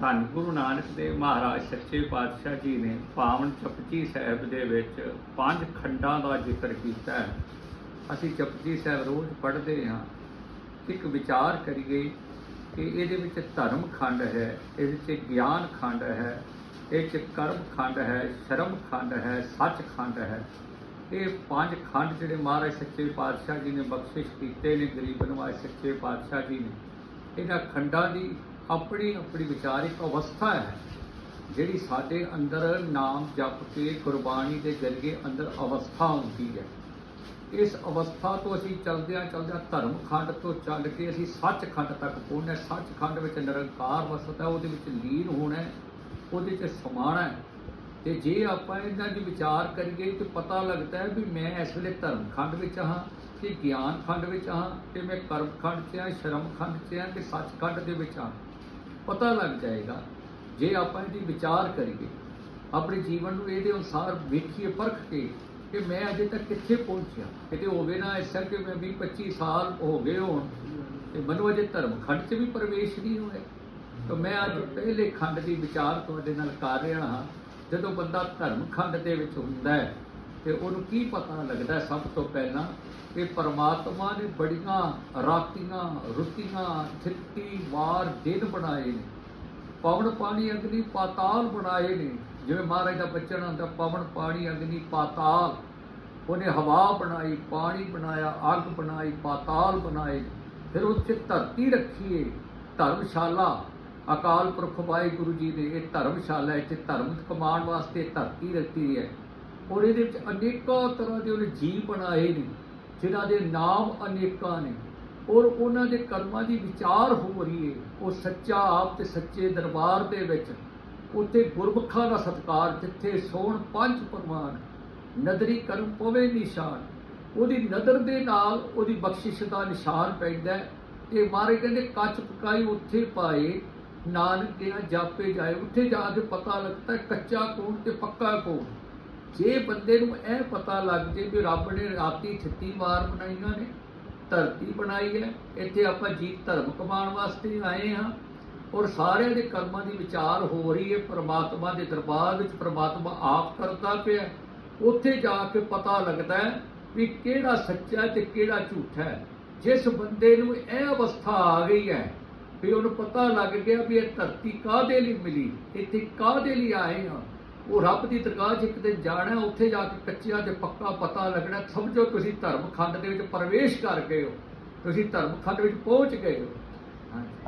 ਧੰਨ ਗੁਰੂ ਨਾਨਕ ਦੇਵ ਮਹਾਰਾਜ ਸੱਚੇ ਪਾਤਸ਼ਾਹ ਜੀ ਨੇ ਪਾਵਨ ਜਪਜੀ ਸਾਹਿਬ ਦੇ ਵਿੱਚ ਪੰਜ ਖੰਡਾਂ ਦਾ ਜ਼ਿਕਰ ਕੀਤਾ ਹੈ। ਅਸੀਂ ਜਪਜੀ ਸਾਹਿਬ ਰੋਜ਼ ਪੜ੍ਹਦੇ ਹਾਂ। ਇੱਕ ਵਿਚਾਰ ਕਰੀਏ ਕਿ ਇਹਦੇ ਵਿੱਚ ਧਰਮ ਖੰਡ ਹੈ, ਇਹਦੇ ਵਿੱਚ ਗਿਆਨ ਖੰਡ ਹੈ ਇਹ 'ਚ ਕਰਮ ਖੰਡ ਹੈ, ਸ਼ਰਮ ਖੰਡ ਹੈ, ਸੱਚ ਖੰਡ ਹੈ। ਇਹ ਪੰਜ ਖੰਡ ਜਿਹੜੇ ਮਹਾਰਾਜ ਸੱਚੇ ਪਾਤਸ਼ਾਹ ਜੀ ਨੇ ਬਖਸ਼ਿਸ਼ ਕੀਤੇ ਨੇ, ਗਰੀਬ ਨਵਾਜ ਸੱਚੇ ਪਾਤਸ਼ਾਹ ਜੀ ਨੇ। ਇਹਨਾਂ ਖੰਡਾਂ ਦੀ ਆਪਣੀ ਆਪਣੀ ਵਿਚਾਰਿਕ ਅਵਸਥਾ ਹੈ ਜਿਹੜੀ ਸਾਡੇ ਅੰਦਰ ਨਾਮ ਜਪ ਕੇ ਗੁਰਬਾਣੀ ਦੇ ਜਰੀਏ ਅੰਦਰ ਅਵਸਥਾ ਹੁੰਦੀ ਹੈ। ਇਸ ਅਵਸਥਾ ਤੋਂ ਅਸੀਂ ਚਲਦਿਆਂ ਚਲਦਿਆਂ ਧਰਮ ਖੰਡ ਤੋਂ ਚੱਲ ਕੇ ਅਸੀਂ ਸੱਚਖੰਡ ਤੱਕ ਪਹੁੰਚਣਾ ਸੱਚਖੰਡ ਵਿੱਚ ਨਿਰੰਕਾਰ ਵਸਦਾ ਹੈ, ਉਹਦੇ ਵਿੱਚ ਲੀਨ ਹੋਣਾ ਉਹਦੇ 'ਚ ਸਮਾਣਾ ਹੈ। ਤੇ ਜੇ ਆਪਾਂ ਇਹਨਾਂ ਦੀ ਵਿਚਾਰ ਕਰੀਏ ਤੇ ਪਤਾ ਲੱਗਦਾ ਹੈ ਵੀ ਮੈਂ ਇਸ ਵੇਲੇ ਧਰਮ ਖੰਡ ਵਿੱਚ ਹਾਂ ਕਿ ਗਿਆਨ ਖੰਡ ਵਿੱਚ ਹਾਂ ਕਿ ਮੈਂ ਕਰਮ ਖੰਡ 'ਚ ਹਾਂ ਸ਼ਰਮ ਖੰਡ 'ਚ ਹਾਂ ਕਿ ਸੱਚਖੰਡ ਦੇ ਵਿੱਚ ਹਾਂ। ਪਤਾ ਲੱਗ ਜਾਏਗਾ, ਜੇ ਆਪਾਂ ਇਹਦੀ ਵਿਚਾਰ ਕਰੀਏ, ਆਪਣੇ ਜੀਵਨ ਨੂੰ ਇਹਦੇ ਅਨੁਸਾਰ ਵੇਖੀਏ ਪਰਖ ਕੇ ਕਿ ਮੈਂ ਅਜੇ ਤੱਕ ਕਿੱਥੇ ਪਹੁੰਚਿਆ। ਕਿਤੇ ਹੋਵੇ ਨਾ ਐਸਾ ਕਿ ਮੈਂ 20 25 ਸਾਲ ਹੋ ਗਏ ਹੋਣ, ਤੇ ਮੈਨੂੰ ਅਜੇ ਧਰਮ ਖੰਡ 'ਚ ਵੀ ਪ੍ਰਵੇਸ਼ ਨਹੀਂ ਹੋਇਆ। ਤਾਂ ਮੈਂ ਅੱਜ ਪਹਿਲੇ ਖੰਡ ਦੀ ਵਿਚਾਰ ਤੁਹਾਡੇ ਨਾਲ ਕਰ ਰਿਹਾ ਹਾਂ। ਜਦੋਂ ਬੰਦਾ ਧਰਮ ਖੰਡ ਦੇ ਵਿੱਚ ਹੁੰਦਾ ਹੈ ਤੇ ਉਹਨੂੰ ਕੀ ਪਤਾ ਲੱਗਦਾ ਸਭ ਤੋਂ ਪਹਿਲਾਂ ਕਿ ਪਰਮਾਤਮਾ ਨੇ ਬੜੀਆਂ ਰਾਤੀਆਂ, ਰੁੱਤੀਆਂ ਛਿੱਤੀ ਵਾਰ ਦਿਨ ਬਣਾਏ ਨੇ। ਪਵਨ ਪਾਣੀ, ਅਗਨੀ, ਪਾਤਾਲ ਬਣਾਏ ਨੇ। ਜਿਵੇਂ ਮਹਾਰਾਜ ਦਾ ਬਚਨ ਹੁੰਦਾ ਪਵਨ ਪਾਣੀ, ਅਗਨੀ, ਪਾਤਾਲ। ਉਹਨੇ ਹਵਾ ਬਣਾਈ, ਪਾਣੀ ਬਣਾਇਆ, ਅੱਗ ਬਣਾਈ, ਪਾਤਾਲ ਬਣਾਏ। ਫਿਰ ਉੱਥੇ ਧਰਤੀ ਰੱਖੀਏ ਧਰਮਸ਼ਾਲਾ। ਅਕਾਲ ਪੁਰਖ ਵਾਹਿਗੁਰੂ ਜੀ ਨੇ ਇਹ ਧਰਮਸ਼ਾਲਾ, ਇੱਥੇ ਧਰਮ ਕਮਾਉਣ ਵਾਸਤੇ ਧਰਤੀ ਰੱਖੀ ਹੈ ਔਰ ਇਹਦੇ ਵਿੱਚ ਅਨੇਕਾਂ ਤਰ੍ਹਾਂ ਦੇ ਉਹਨੇ ਜੀਵ ਬਣਾਏ ਨੇ, ਜਿਨ੍ਹਾਂ ਦੇ ਨਾਮ ਅਨੇਕਾਂ ਨੇ ਔਰ ਉਹਨਾਂ ਦੇ ਕਰਮਾਂ ਦੀ ਵਿਚਾਰ ਹੋ ਰਹੀ ਹੈ ਉਹ ਸੱਚਾ ਆਪ ਤੇ ਸੱਚੇ ਦਰਬਾਰ ਦੇ ਵਿੱਚ, ਉੱਥੇ ਗੁਰਮੁਖਾਂ ਦਾ ਸਤਕਾਰ, ਜਿੱਥੇ ਸੋਣ ਪੰਜ ਪਰਮਾਨ ਨਦਰੀ ਕਰਮ ਪਵੇ ਨਿਸ਼ਾਨ, ਉਹਦੀ ਨਦਰ ਦੇ ਨਾਲ ਉਹਦੀ ਬਖਸ਼ਿਸ਼ ਦਾ ਨਿਸ਼ਾਨ ਪੈਂਦਾ ਹੈ। ਇਹ ਮਾਰੇ ਕਹਿੰਦੇ, ਕੱਚ ਪਕਾਈ ਉੱਥੇ ਪਾਏ, ਨਾਨਕ ਗਿਆ, ਜਾਪੇ ਜਾਏ, ਉੱਥੇ ਜਾ ਕੇ ਪਤਾ ਲੱਗਦਾ ਕੱਚਾ ਕੌਣ ਤੇ ਪੱਕਾ ਕੌਣ ਜੇ ਬੰਦੇ ਨੂੰ ਇਹ ਪਤਾ ਲੱਗ ਜੇ ਵੀ ਰੱਬ ਨੇ ਰਾਤੀ 36 ਵਾਰ ਬਣਾਈਆਂ ਨੇ ਧਰਤੀ ਬਣਾਈ ਹੈ, ਇੱਥੇ ਆਪਾਂ ਜੀਵ ਧਰਮ ਕਮਾਉਣ ਵਾਸਤੇ ਆਏ ਹਾਂ ਔਰ ਸਾਰਿਆਂ ਦੇ ਕਰਮਾਂ ਦੀ ਵਿਚਾਰ ਹੋ ਰਹੀ ਹੈ, ਪ੍ਰਮਾਤਮਾ ਦੇ ਦਰਬਾਰ ਵਿੱਚ ਪ੍ਰਮਾਤਮਾ ਆਪ ਕਰਦਾ ਪਿਆ ਉੱਥੇ ਜਾ ਕੇ ਪਤਾ ਲੱਗਦਾ ਹੈ ਵੀ ਕਿਹੜਾ ਸੱਚਾ ਹੈ ਤੇ ਕਿਹੜਾ ਝੂਠਾ ਹੈ। ਜਿਸ ਬੰਦੇ ਨੂੰ ਇਹ ਅਵਸਥਾ ਆ ਗਈ ਹੈ ਵੀ ਉਹਨੂੰ ਪਤਾ ਲੱਗ ਗਿਆ ਵੀ ਇਹ ਧਰਤੀ ਕਾਹਦੇ ਲਈ ਮਿਲੀ, ਇੱਥੇ ਕਾਹਦੇ ਲਈ ਆਏ ਹਾਂ। ਉਹ ਰੱਬ ਦੀ ਦਰਗਾਹ 'ਚ ਇੱਕ ਦਿਨ ਜਾਣਾ ਉੱਥੇ ਜਾ ਕੇ ਕੱਚਿਆਂ ਤੇ ਪੱਕਾ ਪਤਾ ਲੱਗਣਾ ਸਮਝੋ ਤੁਸੀਂ ਧਰਮ ਖੰਡ ਦੇ ਵਿੱਚ ਪ੍ਰਵੇਸ਼ ਕਰ ਗਏ ਹੋ, ਤੁਸੀਂ ਧਰਮ ਖੰਡ ਵਿੱਚ ਪਹੁੰਚ ਗਏ ਹੋ। ਹਾਂਜੀ।